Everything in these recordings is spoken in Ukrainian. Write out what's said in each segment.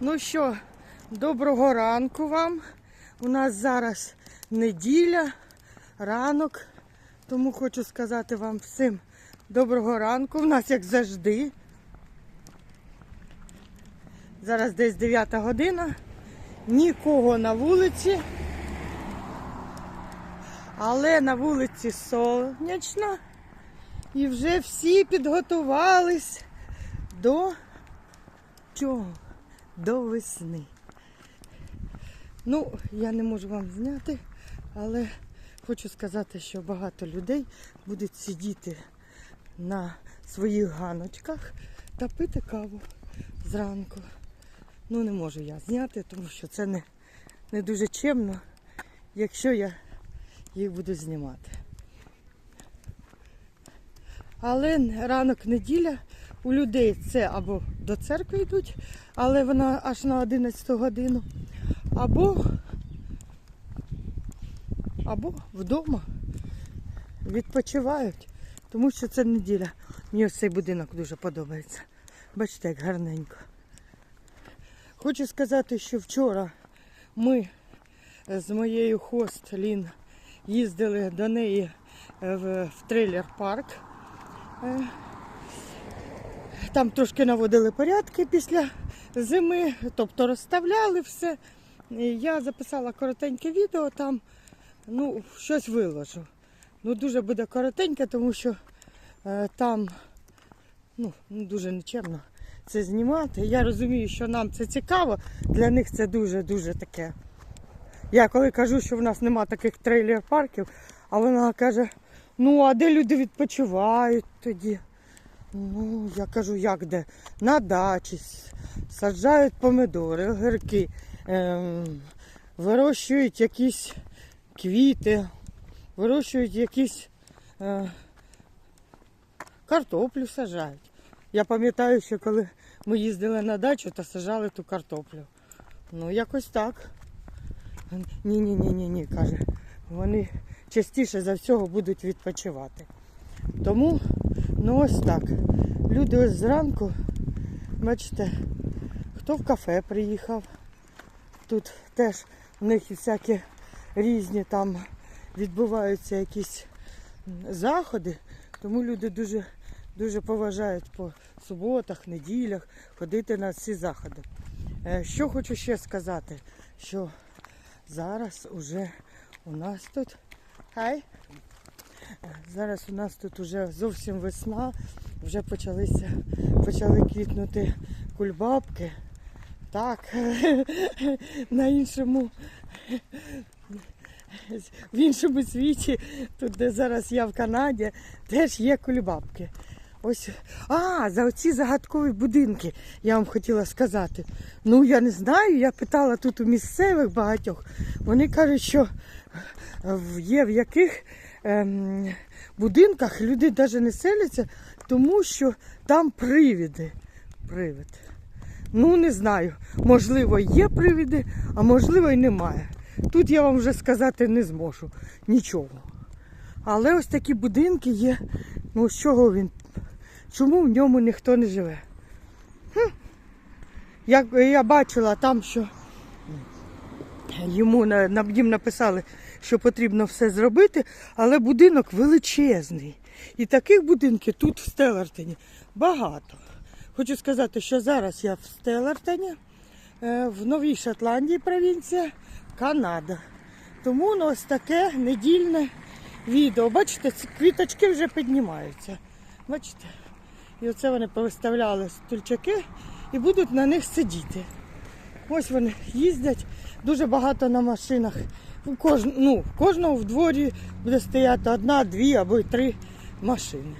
Ну що, доброго ранку вам. У нас зараз неділя, ранок. Тому хочу сказати вам всім доброго ранку. У нас як завжди. Зараз десь 9 година. Нікого на вулиці. Але на вулиці сонячно. І вже всі підготувались до чого? До весни. Ну, я не можу вам зняти, але хочу сказати, що багато людей будуть сидіти на своїх ганочках та пити каву зранку. Ну, не можу я зняти, тому що це не, не дуже чемно, якщо я їх буду знімати. Але ранок неділя у людей це або до церкви йдуть, але вона аж на 11 годину, або, або вдома відпочивають, тому що це неділя. Мені ось цей будинок дуже подобається. Бачите, як гарненько. Хочу сказати, що вчора ми з моєю хост Лін їздили до неї е, в, в трейлер парк. Е, Там трошки наводили порядки після зими, тобто розставляли все. Я записала коротеньке відео там, ну, щось виложу. Ну, дуже буде коротеньке, тому що е, там ну, дуже нечемно це знімати. Я розумію, що нам це цікаво, для них це дуже-дуже таке. Я коли кажу, що в нас нема таких трейлер-парків, а вона каже, ну а де люди відпочивають тоді? Ну, я кажу, як де? На дачі саджають помидори, огірки, ем, вирощують якісь квіти, вирощують якісь е, картоплю саджають. Я пам'ятаю, що коли ми їздили на дачу, то саджали ту картоплю. Ну, якось так. Ні, ні, ні, ні, ні, каже. Вони частіше за всього будуть відпочивати. Тому, ну ось так. Люди ось зранку, бачите, хто в кафе приїхав. Тут теж в них і всякі різні там відбуваються якісь заходи, тому люди дуже, дуже поважають по суботах, неділях ходити на ці заходи. Е, Що хочу ще сказати, що зараз уже у нас тут. Хай. Зараз у нас тут уже зовсім весна, вже почалися, почали квітнути кульбабки. Так, на іншому, в іншому світі, тут де зараз я в Канаді, теж є кульбабки. Ось, а, за оці загадкові будинки я вам хотіла сказати. Ну, я не знаю, я питала тут у місцевих багатьох. Вони кажуть, що є в яких будинках люди навіть не селяться, тому що там привіди. Привид. Ну, не знаю. Можливо, є привіди, а можливо і немає. Тут я вам вже сказати не зможу нічого. Але ось такі будинки є. Ну, з чого він? Чому в ньому ніхто не живе? Хм. Як я бачила там, що йому їм написали, що потрібно все зробити, але будинок величезний. І таких будинків тут в Стелартені багато. Хочу сказати, що зараз я в Стелартені, е, в Новій Шотландії провінція, Канада. Тому ось таке недільне відео. Бачите, ці квіточки вже піднімаються. Бачите? І оце вони повиставляли стульчаки і будуть на них сидіти. Ось вони їздять дуже багато на машинах. У кож... ну, в кожного в дворі буде стояти одна, дві або три машини.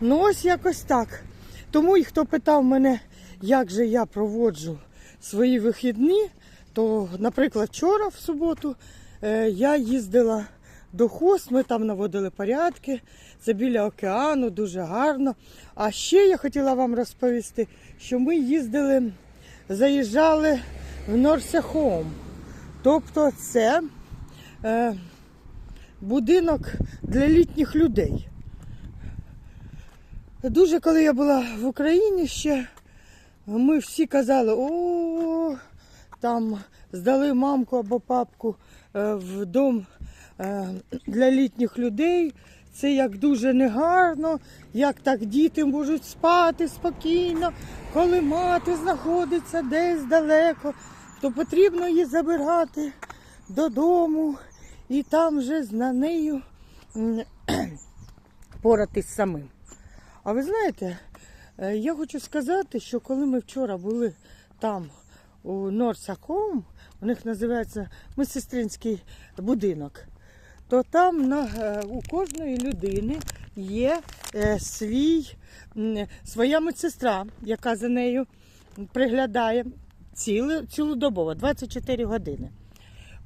Ну ось якось так. Тому і хто питав мене, як же я проводжу свої вихідні, то, наприклад, вчора в суботу е, я їздила до Хост, ми там наводили порядки. Це біля океану, дуже гарно. А ще я хотіла вам розповісти, що ми їздили, заїжджали в Норсехом. Тобто це е, будинок для літніх людей. Дуже коли я була в Україні ще, ми всі казали, о, там здали мамку або папку е, в дом е, для літніх людей. Це як дуже негарно, як так діти можуть спати спокійно, коли мати знаходиться десь далеко, то потрібно її забирати додому і там вже з нею поратись самим. А ви знаєте, е, я хочу сказати, що коли ми вчора були там, у Норсаком, у них називається медсестринський будинок, то там на, е, у кожної людини є е, свій, своя медсестра, яка за нею приглядає цілодобово, 24 години.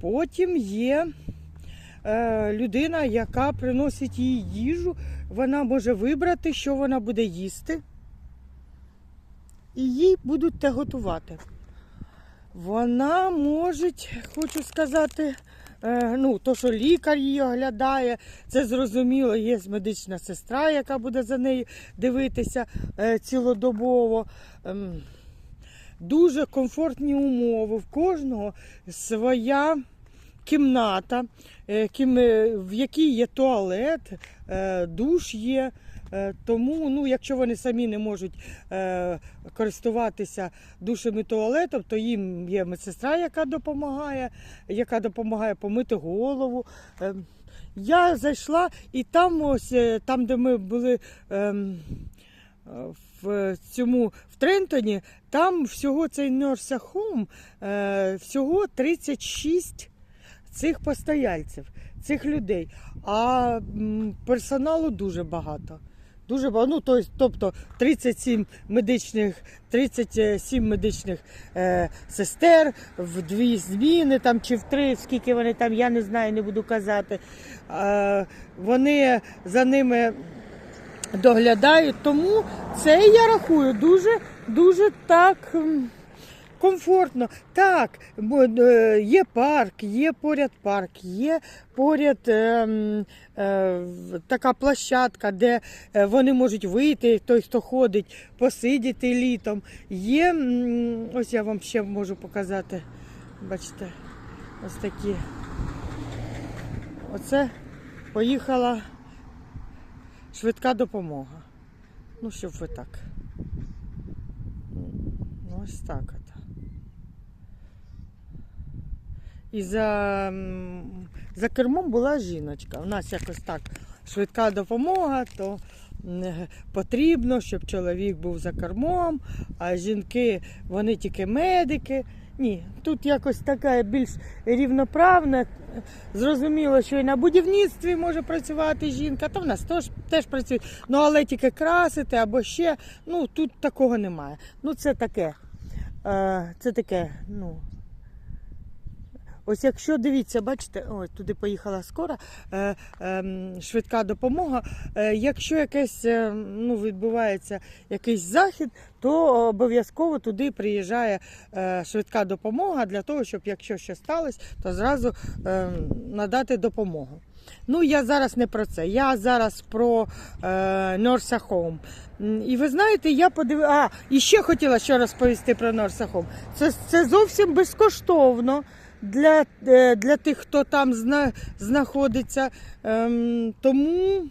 Потім є людина, яка приносить їй їжу, вона може вибрати, що вона буде їсти, і їй будуть те готувати. Вона може, хочу сказати, е, ну, то, що лікар її оглядає, це зрозуміло, є медична сестра, яка буде за нею дивитися е, цілодобово. Ем, Дуже комфортні умови. В кожного своя кімната, е, е, в якій є туалет, е, душ є. Тому, ну, якщо вони самі не можуть е, користуватися душем і туалетом, то їм є медсестра, яка допомагає, яка допомагає помити голову. Е, я зайшла і там, ось, там, де ми були. е, в цьому в Трентоні, там всього цей Норса Хоум, е, всього 36 цих постояльців, цих людей. А персоналу дуже багато. Дуже багато. Ну, то тобто 37 медичних, 37 медичних е, сестер в дві зміни там, чи в три, скільки вони там, я не знаю, не буду казати. Е, вони за ними доглядають. Тому це я рахую дуже, дуже так. Комфортно. Так, е, є парк, є поряд парк, є поряд е, е, така площадка, де е, вони можуть вийти, той, хто ходить, посидіти літом. Є, ось я вам ще можу показати. Бачите, ось такі. Оце поїхала швидка допомога. Ну, щоб ви так. Ну, ось так І за, за кермом була жіночка. У нас якось так швидка допомога, то потрібно, щоб чоловік був за кермом, а жінки вони тільки медики. Ні, тут якось така більш рівноправна. Зрозуміло, що і на будівництві може працювати жінка, то в нас теж, теж працює. Ну, але тільки красити або ще, ну тут такого немає. Ну, це таке. Е, це таке, ну. Ось якщо дивіться, бачите, ось туди поїхала скора, е, е, швидка допомога. Е, якщо якесь е, ну, відбувається якийсь захід, то обов'язково туди приїжджає е, швидка допомога для того, щоб якщо щось сталося, то зразу е, надати допомогу. Ну, я зараз не про це. Я зараз про е, Норса Хоум. І ви знаєте, я подивилася. А, і ще хотіла ще розповісти про Норса Хоум. Це, це зовсім безкоштовно для, е, для тих, хто там зна, знаходиться. Ем, тому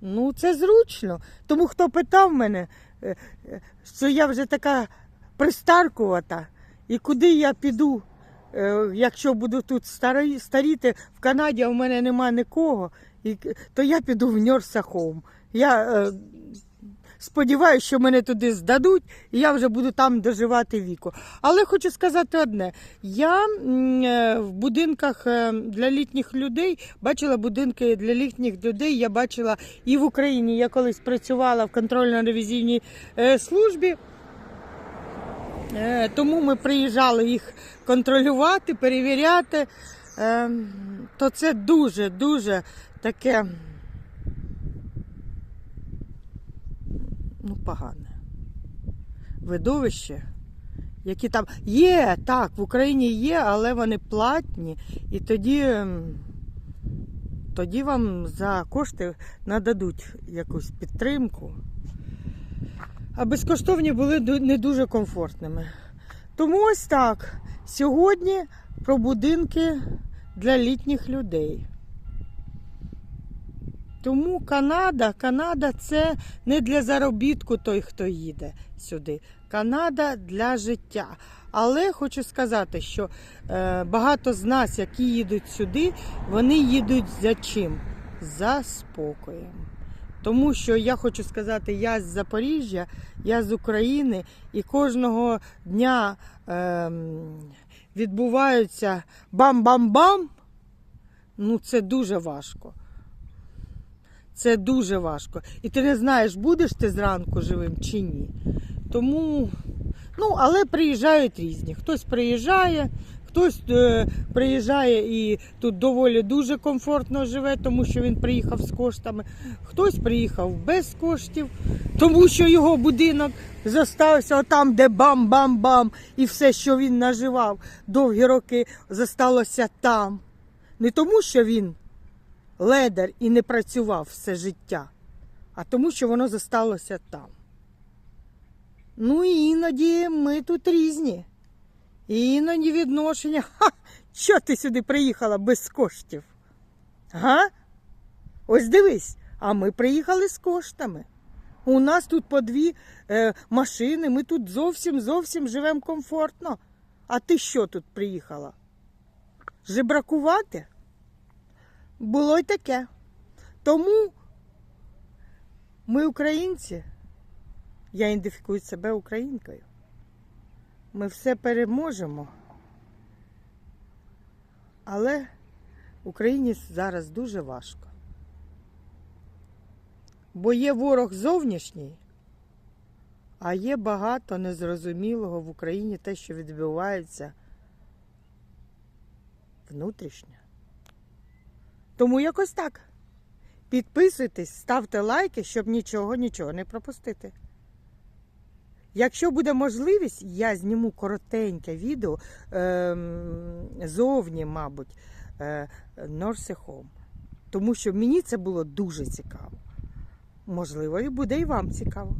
ну, це зручно. Тому хто питав мене, е, е, що я вже така пристаркувата, і куди я піду, якщо буду тут старі, старіти, в Канаді а в мене нема нікого, то я піду в Ньорсахом. Я сподіваюся, що мене туди здадуть, і я вже буду там доживати віку. Але хочу сказати одне: я е, в будинках е, для літніх людей бачила будинки для літніх людей. Я бачила і в Україні. Я колись працювала в контрольно-ревізійній е, службі. Тому ми приїжджали їх контролювати, перевіряти. Е, То це дуже, дуже таке ну, погане видовище. Які там є, так, в Україні є, але вони платні, і тоді, тоді вам за кошти нададуть якусь підтримку. А безкоштовні були не дуже комфортними. Тому ось так. Сьогодні про будинки для літніх людей. Тому Канада, Канада це не для заробітку той, хто їде сюди. Канада для життя. Але хочу сказати, що е, багато з нас, які їдуть сюди, вони їдуть за чим? За спокоєм. Тому що я хочу сказати, я з Запоріжжя, я з України, і кожного дня ем, відбуваються бам-бам-бам. Ну, це дуже важко. Це дуже важко. І ти не знаєш, будеш ти зранку живим чи ні. Тому, ну, але приїжджають різні. Хтось приїжджає, хтось е, приїжджає і тут доволі дуже комфортно живе, тому що він приїхав з коштами. Хтось приїхав без коштів, тому що його будинок зостався отам, де бам-бам-бам, і все, що він наживав довгі роки, зосталося там. Не тому, що він ледар і не працював все життя, а тому, що воно зосталося там. Ну і іноді ми тут різні. І іноді відношення. Ха! Що ти сюди приїхала без коштів? Га? Ось дивись, а ми приїхали з коштами. У нас тут по дві е, машини, ми тут зовсім зовсім живемо комфортно. А ти що тут приїхала? Жебракувати? Було й таке. Тому ми українці, я ідентифікую себе українкою. Ми все переможемо. Але Україні зараз дуже важко. Бо є ворог зовнішній, а є багато незрозумілого в Україні те, що відбувається внутрішньо. Тому якось так. Підписуйтесь, ставте лайки, щоб нічого, нічого не пропустити. Якщо буде можливість, я зніму коротеньке відео ем, зовні, мабуть, е, Тому що мені це було дуже цікаво. Можливо, і буде і вам цікаво.